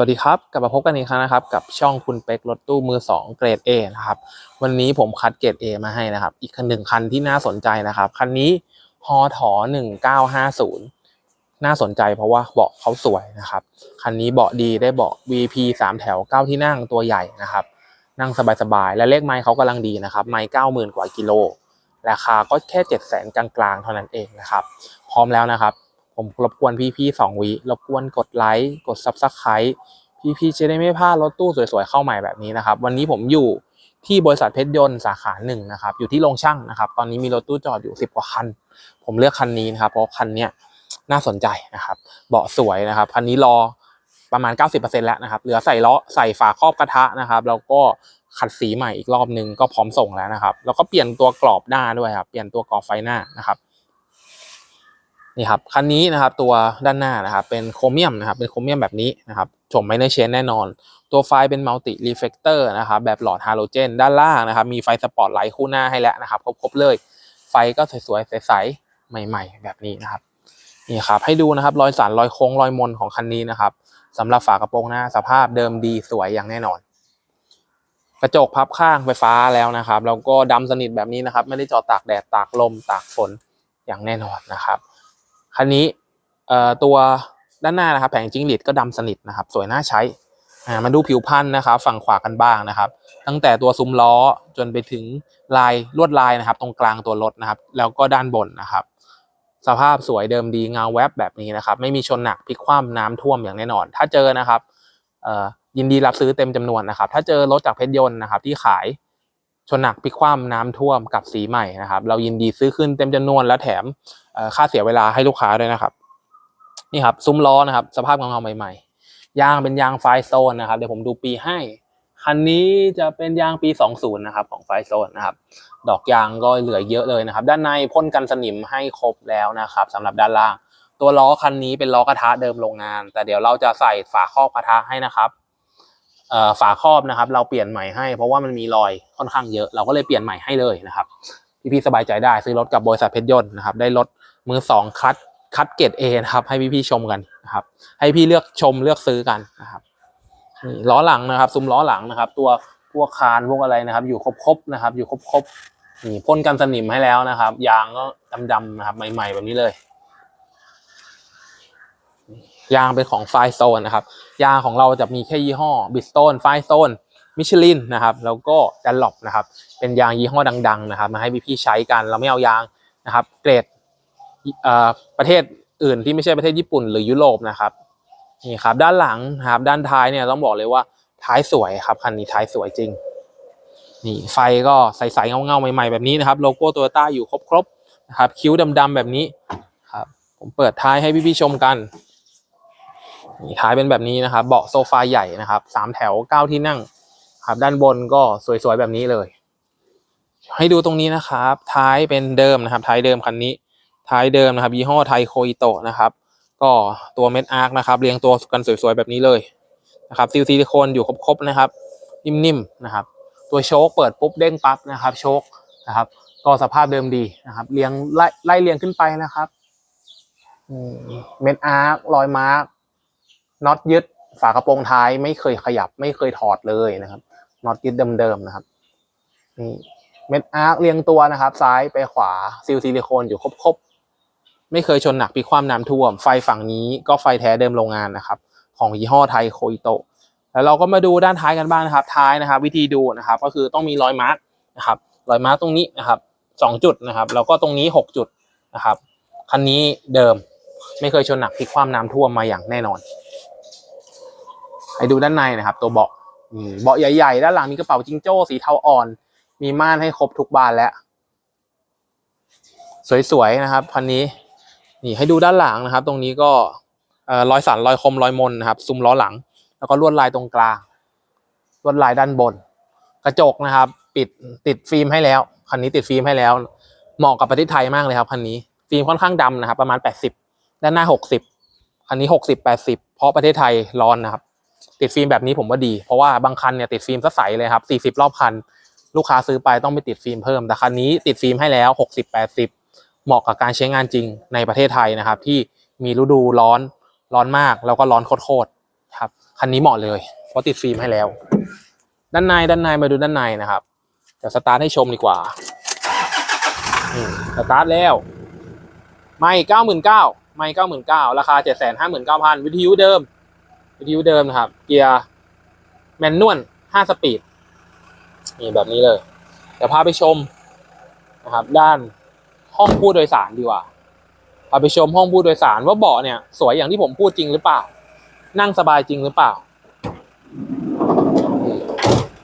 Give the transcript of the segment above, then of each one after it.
สวัสดีครับ กลับมาพบกันอีกครั้งนะครับ กับช่องคุณเป็กรถตู้มือ 2 เกรด A นะครับ วันนี้ผมคัดเกรด A มาให้นะครับ อีกคันหนึ่งคันที่น่าสนใจนะครับ คันนี้ฮอถอ1950 น่าสนใจเพราะว่าเบาะเขาสวยนะครับ คันนี้เบาะดีได้เบาะ VP 3 แถว 9 ที่นั่งตัวใหญ่นะครับ นั่งสบายๆ และเลขไม้เขากำลังดีนะครับ ไม้90,000 กว่ากิโล ราคาก็แค่ 700,000กลางๆ เท่านั้นเองนะครับ พร้อมแล้วนะครับ ผมรบกวนพี่ๆสองวิรบกวนกดไลค์กด Subscribe พี่ๆจะได้ไม่พลาดรถตู้สวยๆเข้าใหม่แบบนี้นะครับ วันนี้ผมอยู่ที่บริษัทเพชรยนต์สาขาหนึ่งนะครับ อยู่ที่โรงช่างนะครับ ตอนนี้มีรถตู้จอดอยู่สิบกว่าคัน ผมเลือกคันนี้นะครับ เพราะคันเนี้ยน่าสนใจนะครับ เบาะสวยนะครับ คันนี้รอประมาณ 90%แล้วนะครับ เหลือใส่ล้อใส่ฝาครอบกระทะนะครับ แล้วก็ขัดสีใหม่อีกรอบนึงก็พร้อมส่งแล้วนะครับ แล้วก็เปลี่ยนตัวกรอบหน้าด้วยครับ เปลี่ยนตัวกรอบไฟหน้านะครับ นี่ครับคันนี้นะครับตัวด้านหน้านะครับเป็นโครเมียมนะครับเป็นโครเมียมแบบนี้นะครับชมไม่ได้เชนแน่นอน ตัวไฟเป็นมัลติรีเฟกเตอร์นะครับแบบหลอดฮาโลเจนด้านล่างนะครับมีไฟสปอตไลท์คู่หน้าให้แล้วนะครับครบๆเลย ไฟก็สวยๆใสๆใหม่ ๆ แบบนี้นะครับนี่ครับให้ดูนะครับรอยสันรอยโค้งรอยมนของคันนี้นะครับสำหรับฝากระโปรงหน้าสภาพเดิมดีสวยอย่างแน่นอน กระจกพับข้างไฟฟ้าแล้วนะครับแล้วก็ดำสนิทแบบนี้นะครับ ไม่ได้จอดตากแดดตากลมตากฝนอย่างแน่นอนนะครับ คันนี้ตัวด้านหน้านะครับแผงจิ้งหรีดก็ดำสนิทนะครับ สวยน่าใช้มาดูผิวพันธุ์นะครับ ฝั่งขวากันบ้างนะครับ ตั้งแต่ตัวซุ้มล้อจนไปถึงลายลวดลายนะครับ ตรงกลางตัวรถนะครับ แล้วก็ด้านบนนะครับ สภาพสวยเดิมดีเงาแวบแบบนี้นะครับ ไม่มีชนหนักพลิกคว่ำน้ำท่วมอย่างแน่นอน ถ้าเจอนะครับยินดีรับซื้อเต็มจำนวนนะครับ ถ้าเจอรถจากเพชรยนต์นะครับ ที่ขาย ชนหนักพิกคว่ำน้ำท่วมกับสีใหม่นะครับ เรายินดีซื้อขึ้นเต็มจำนวนและแถมค่าเสียเวลาให้ลูกค้าด้วยนะครับ นี่ครับซุ้มล้อนะครับ สภาพเงาๆใหม่ๆ ยางเป็นยางไฟโซนนะครับเดี๋ยวผมดูปีให้คันนี้จะเป็นยางปี 20 นะครับ ของไฟโซนนะครับ ดอกยางก็เหลือเยอะเลยนะครับ ด้านในพ่นกันสนิมให้ครบแล้วนะครับสำหรับด้านล่าง ตัวล้อคันนี้เป็นล้อกระทะเดิมโรงงาน แต่เดี๋ยวเราจะใส่ฝาครอบกระทะให้นะครับ ฝาครอบนะครับ เราเปลี่ยนใหม่ให้เพราะว่ามันมีรอยค่อนข้างเยอะเราก็เลยเปลี่ยนใหม่ให้เลยนะครับพี่ๆสบายใจได้ซื้อรถกับบริษัทเพชรยนต์นะครับ ได้รถมือสองคัดคัดเกรดเอนะครับ ให้พี่ๆชมกันนะครับ ให้พี่เลือกชมเลือกซื้อกันนะครับนี่ล้อหลังนะครับ ซุ้มล้อหลังนะครับ ตัวพวกคานพวกอะไรนะครับ อยู่ครบๆนะครับ อยู่ครบๆนี่พ่นกันสนิมให้แล้วนะครับ ยางก็ดำๆนะครับใหม่ ๆ แบบนี้เลย ยางเป็นของไฟโซนนะครับ ยางของเราจะมีแค่ยี่ห้อบิสโตนไฟโซนมิชลินนะครับ แล้วก็ดันลอปนะครับ เป็นยางยี่ห้อดัง ๆ นะครับ มาให้พี่ๆใช้กัน เราไม่เอายางนะครับ เกรดประเทศอื่นที่ไม่ใช่ประเทศญี่ปุ่นหรือยุโรปนะครับนี่ครับ ด้านหลังนะครับ ด้านท้ายเนี่ยต้องบอกเลยว่าท้ายสวยครับคันนี้ท้ายสวยจริง นี่ไฟก็ใสๆเงาๆใหม่ๆแบบนี้นะครับ โลโก้โตโยต้าอยู่ครบๆนะครับ คิ้วดำๆแบบนี้ครับ ผมเปิดท้ายให้พี่ๆชมกัน ท้ายเป็นแบบนี้นะครับ เบาะโซฟาใหญ่นะครับสามแถวเก้าที่นั่งครับด้านบนก็สวยๆแบบนี้เลย ให้ดูตรงนี้นะครับ ท้ายเป็นเดิมนะครับ ท้ายเดิมคันนี้ ท้ายเดิมนะครับ ยี่ห้อไทโคอิโตะนะครับ ก็ตัวเม็ดอาร์คนะครับ เรียงตัวกันสวยๆแบบนี้เลยนะครับซิลซิลิโคนอยู่ครบๆนะครับ นิ่มๆนะครับ ตัวโชคเปิดปุ๊บเด้งปั๊บนะครับ โชคนะครับ ก็สภาพเดิมดีนะครับ เรียงไล่ไล่เรียงขึ้นไปนะครับเม็ดอาร์ครอยมาร์ก น็อตยึดฝากระโปรงท้ายไม่เคยขยับไม่เคยถอดเลยนะครับน็อตยึดเดิมๆนะครับนี่เม็ดอาร์คเรียงตัวนะครับ ซ้ายไปขวาซิลซิลิโคนอยู่ครบๆไม่เคยชนหนักพิความน้ำท่วม ไฟฝั่งนี้ก็ไฟแท้เดิมโรงงานนะครับ ของยี่ห้อไทยโคอิโตะแล้วเราก็มาดูด้านท้ายกันบ้างนะครับ ท้ายนะครับ วิธีดูนะครับ ก็คือต้องมีรอยมาร์กนะครับรอยมาร์กตรงนี้นะครับสองจุดนะครับ แล้วก็ตรงนี้หกจุดนะครับคันนี้เดิมไม่เคยชนหนักพลิกความน้ำท่วมมาอย่างแน่นอน ให้ดูด้านในนะครับ ตัวเบาะเบาะใหญ่ๆ ด้านหลังมีกระเป๋าจิงโจ้สีเทาอ่อน มีม่านให้ครบทุกบานแล้ว สวยๆนะครับคันนี้ นี่ให้ดูด้านหลังนะครับ ตรงนี้ก็เอ่อรอยสันรอยคมรอยมนนะครับซุ้มล้อหลัง แล้วก็ลวดลายตรงกลางลวดลายด้านบน กระจกนะครับ ปิดติดฟิล์มให้แล้วคันนี้ติดฟิล์มให้แล้ว เหมาะกับประเทศไทยมากเลยครับคันนี้ฟิล์มค่อนข้างดำนะครับ ประมาณ 80 ด้านหน้า 60คันนี้ 60 80 เพราะประเทศไทยร้อนนะครับ ติดฟิล์มแบบนี้ผมว่าดี เพราะว่าบางคันเนี่ยติดฟิล์มซะใสเลยครับ 40 รอบคัน ลูกค้าซื้อไปต้องไปติดฟิล์มเพิ่ม แต่คันนี้ติดฟิล์มให้แล้ว 60 80 เหมาะกับการใช้งานจริงในประเทศไทยนะครับ ที่มีฤดูร้อนร้อนมากแล้วก็ร้อนโคตรๆครับคันนี้เหมาะเลย เพราะติดฟิล์มให้แล้ว ด้านในด้านในมาดูด้านในนะครับเดี๋ยวสตาร์ทให้ชมดีกว่าสตาร์ทแล้วไม่เก้าหมื่นเก้าไม่เก้าหมื่นเก้าราคาเจ็ดแสนห้าหมื่นเก้าพันวิทยุเดิม วิทยุเดิมนะครับ เกียร์แมนนวลห้าสปีดนี่แบบนี้เลย เดี๋ยวพาไปชมนะครับ ด้านห้องผู้โดยสารดีกว่าพาไปชมห้องผู้โดยสารว่าเบาะเนี่ย สวยอย่างที่ผมพูดจริงหรือเปล่า นั่งสบายจริงหรือเปล่า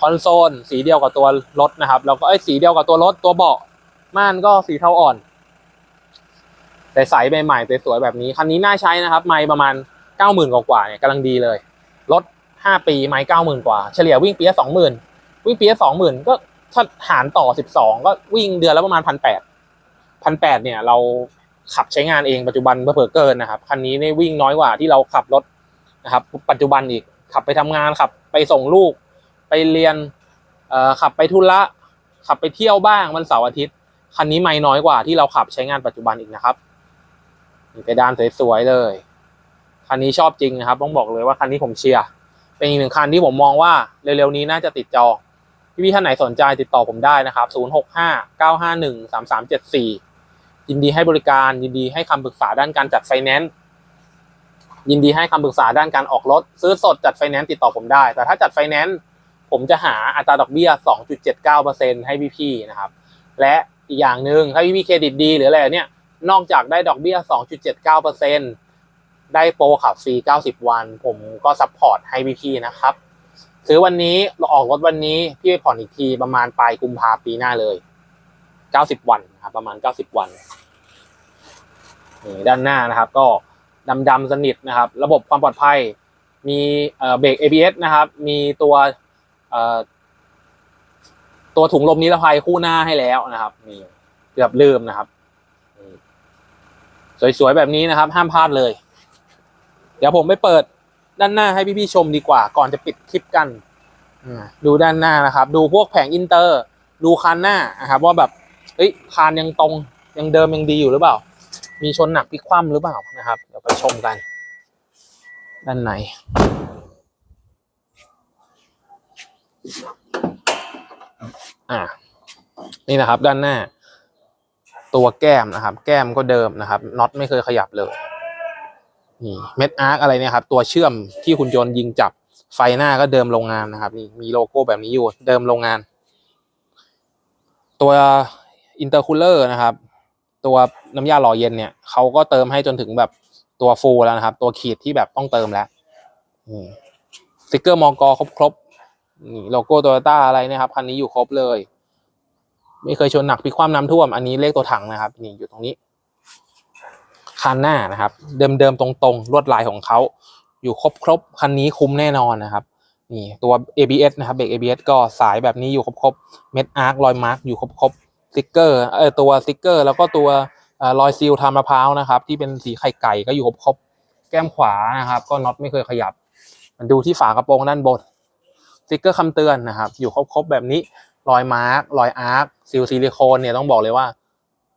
คอนโซลสีเดียวกับตัวรถนะครับ แล้วก็ไอ้สีเดียวกับตัวรถตัวเบาะม่านก็สีเทาอ่อนแต่ใสใหม่ๆสวยๆแบบนี้คันนี้น่าใช้นะครับ ไม่ประมาณ เก้าหมื่นกว่าเนี่ยกำลังดีเลย รถห้าปีไม่เก้าหมื่นกว่า เฉลี่ยวิ่งปีละสองหมื่นวิ่งปีละสองหมื่นก็ถ้าหารต่อสิบสองก็วิ่งเดือนละประมาณพันแปดพันแปดเนี่ยเราขับใช้งานเองปัจจุบันเผื่อเกินนะครับคันนี้เนี่ยวิ่งน้อยกว่าที่เราขับรถนะครับ ปัจจุบันอีกขับไปทำงานขับไปส่งลูก ไปเรียนขับไปธุระขับไปเที่ยวบ้างวันเสาร์อาทิตย์คันนี้ไม่น้อยกว่าที่เราขับใช้งานปัจจุบันอีกนะครับนี่ไปด้านสวยๆเลย คันนี้ชอบจริงนะครับต้องบอกเลยว่าคันนี้ผมเชียร์เป็นอีกหนึ่งคันที่ผมมองว่าเร็วๆนี้น่าจะติดจองพี่ๆท่านไหนสนใจติดต่อผมได้นะครับ 065 951 3374 ยินดีให้บริการ ยินดีให้คำปรึกษาด้านการจัดไฟแนนซ์ยินดีให้คำปรึกษาด้านการออกรถ ซื้อสดจัดไฟแนนซ์ติดต่อผมได้ แต่ถ้าจัดไฟแนนซ์ผมจะหาอัตราดอกเบี้ย 2.79%ให้พี่ๆนะครับ และอีกอย่างหนึ่งถ้าพี่ๆเครดิตดีหรืออะไรเนี่ยนอกจากได้ดอกเบี้ย 2.79% ได้โปรขับฟรี 90 วัน ผมก็ซัพพอร์ตให้พี่ๆนะครับ ซื้อวันนี้เราออกรถวันนี้พี่ไปผ่อนอีกทีประมาณปลายกุมภาปีหน้าเลย 90 วันนะครับประมาณ 90 วันนี่ด้านหน้านะครับ ก็ดำดำสนิทนะครับ ระบบความปลอดภัย มีเบรก ABS นะครับ มีตัวตัวถุงลมนิรภัยคู่หน้าให้แล้วนะครับนี่เกือบลืมนะครับสวยๆแบบนี้นะครับ ห้ามพลาดเลย เดี๋ยวผมไปเปิดด้านหน้าให้พี่ๆชมดีกว่า ก่อนจะปิดคลิปกันอ่าดูด้านหน้านะครับ ดูพวกแผงอินเตอร์ ดูคานหน้านะครับว่าแบบเอ้ยคานยังตรงยังเดิมยังดีอยู่หรือเปล่า มีชนหนักพลิกคว่ำหรือเปล่านะครับ เดี๋ยวไปชมกัน ด้านในอ่านี่นะครับด้านหน้า ตัวแก้มนะครับ แก้มก็เดิมนะครับน็อตไม่เคยขยับเลย นี่เม็ดอาร์คอะไรเนี่ยครับตัวเชื่อมที่คุณโยนต์ยิงจับไฟหน้าก็เดิมโรงงานนะครับนี่มีโลโก้แบบนี้อยู่เดิมโรงงาน ตัวอินเตอร์คูลเลอร์นะครับ ตัวน้ำยาหล่อเย็นเนี่ยเขาก็เติมให้จนถึงแบบตัวฟูแล้วนะครับ ตัวขีดที่แบบต้องเติมแล้วสติกเกอร์มอกครบครบๆนี่โลโก้โตโยต้าอะไรนะครับคันนี้อยู่ครบเลย ไม่เคยชนหนักพลิกคว่ำน้ำท่วม อันนี้เลขตัวถังนะครับ นี่อยู่ตรงนี้ คันหน้านะครับ เดิมๆตรงๆลวดลายของเขาอยู่ครบครบๆคันนี้คุ้มแน่นอนนะครับนี่ตัว ABS นะครับเบรก ABS ก็สายแบบนี้อยู่ครบๆเม็ดอาร์ครอยมาร์กอยู่ครบๆสติ๊กเกอร์เออตัวสติ๊กเกอร์ แล้วก็ตัวรอยซีลทำมะพร้าวนะครับ ที่เป็นสีไข่ไก่ก็อยู่ครบๆแก้มขวานะครับ ก็น็อตไม่เคยขยับ มันดูที่ฝากระโปรงด้านบนสติ๊กเกอร์คำเตือนนะครับ อยู่ครบๆแบบนี้รอยมาร์กรอยอาร์คซิลซิลิโคนเนี่ยต้องบอกเลยว่า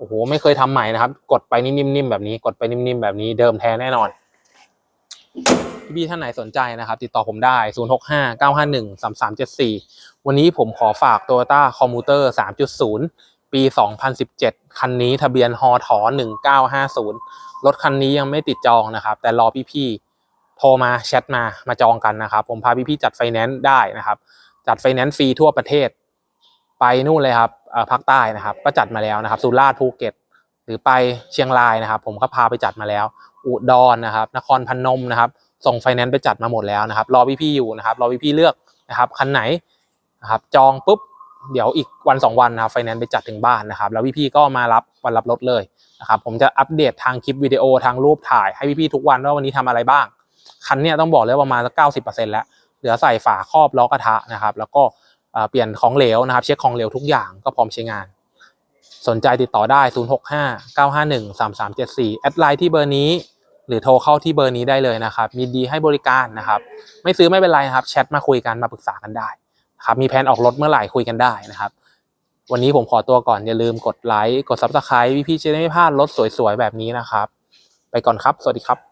โอ้โหไม่เคยทำใหม่นะครับ กดไปนิ่มๆแบบนี้ กดไปนิ่มๆแบบนี้เดิมแท้แน่นอนพี่ท่านไหนสนใจนะครับ ติดต่อผมได้ 065 951 3374 วันนี้ผมขอฝาก Toyota Commuter 3.0 ปี 2017 คันนี้ทะเบียนฮอถอ1950 รถคันนี้ยังไม่ติดจองนะครับ แต่รอพี่ๆโทรมาแชทมามาจองกันนะครับ ผมพาพี่ๆจัดไฟแนนซ์ได้นะครับ จัดไฟแนนซ์ฟรีทั่วประเทศ ไปนู่นเลยครับภาคใต้นะครับ ก็จัดมาแล้วนะครับสุราษฎร์ภูเก็ต หรือไปเชียงรายนะครับ ผมก็พาไปจัดมาแล้ว อุดรนะครับ นครพนมนะครับ ส่งไฟแนนซ์ไปจัดมาหมดแล้วนะครับ รอพี่ๆอยู่นะครับ รอพี่ๆเลือกนะครับคันไหนนะครับจองปุ๊บเดี๋ยวอีกวันสองวันนะครับไฟแนนซ์ไปจัดถึงบ้านนะครับ แล้วพี่ๆก็มารับวันรับรถเลยนะครับผมจะอัปเดตทางคลิปวิดีโอทางรูปถ่ายให้พี่ๆทุกวันว่าวันนี้ทำอะไรบ้างคันเนี้ยต้องบอกเลยประมาณสักเก้าสิบเปอร์เซ็นต์แล้วเหลือใส่ฝาครอบล้อกระทะนะครับ แล้วก็ เปลี่ยนของเหลวนะครับ เช็คของเหลวทุกอย่างก็พร้อมใช้งาน สนใจติดต่อได้ 065 951 3374 แอดไลน์ที่เบอร์นี้ หรือโทรเข้าที่เบอร์นี้ได้เลยนะครับยินดีให้บริการนะครับ ไม่ซื้อไม่เป็นไรนะครับแชทมาคุยกันมาปรึกษากันได้ครับมีแผนออกรถเมื่อไหร่คุยกันได้นะครับวันนี้ผมขอตัวก่อน อย่าลืมกดไลค์ กด Subscribe พี่ๆจะได้ไม่พลาดรถสวยๆ แบบนี้นะครับ ไปก่อนครับ สวัสดีครับ